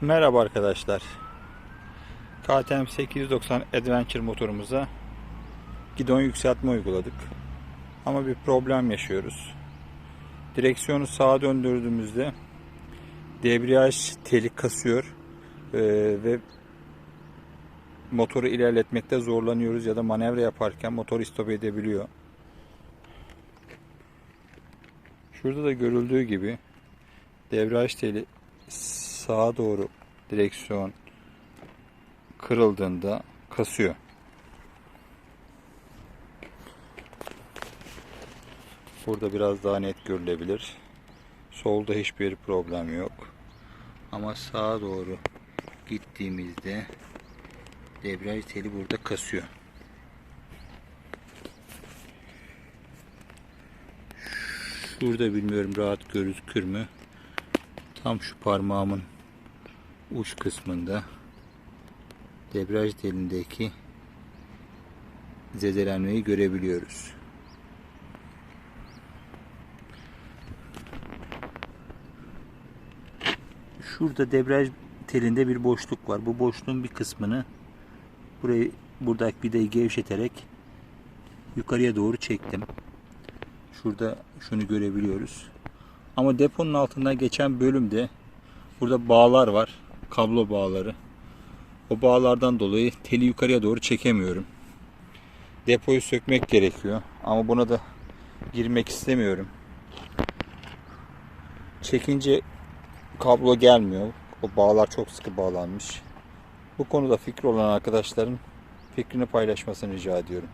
Merhaba arkadaşlar. KTM 890 Adventure motorumuza gidon yükseltme uyguladık. Ama bir problem yaşıyoruz. Direksiyonu sağa döndürdüğümüzde debriyaj teli kasıyor Ee, ve motoru ilerletmekte zorlanıyoruz ya da manevra yaparken motor istop edebiliyor. Şurada da görüldüğü gibi debriyaj teli sağa doğru direksiyon kırıldığında kasıyor. Burada biraz daha net görülebilir. Solda hiçbir problem yok. Ama sağa doğru gittiğimizde debriyaj teli burada kasıyor. Şurada bilmiyorum rahat gözükür mü? Tam şu parmağımın uç kısmında debriyaj telindeki zedelenmeyi görebiliyoruz. Şurada debriyaj telinde bir boşluk var. Bu boşluğun bir kısmını burayı buradaki vidayı gevşeterek yukarıya doğru çektim. Şurada şunu görebiliyoruz. Ama deponun altından geçen bölümde burada bağlar var. Kablo bağları. O bağlardan dolayı teli yukarıya doğru çekemiyorum. Depoyu sökmek gerekiyor. Ama buna da girmek istemiyorum. Çekince kablo gelmiyor. O bağlar çok sıkı bağlanmış. Bu konuda fikri olan arkadaşların fikrini paylaşmasını rica ediyorum.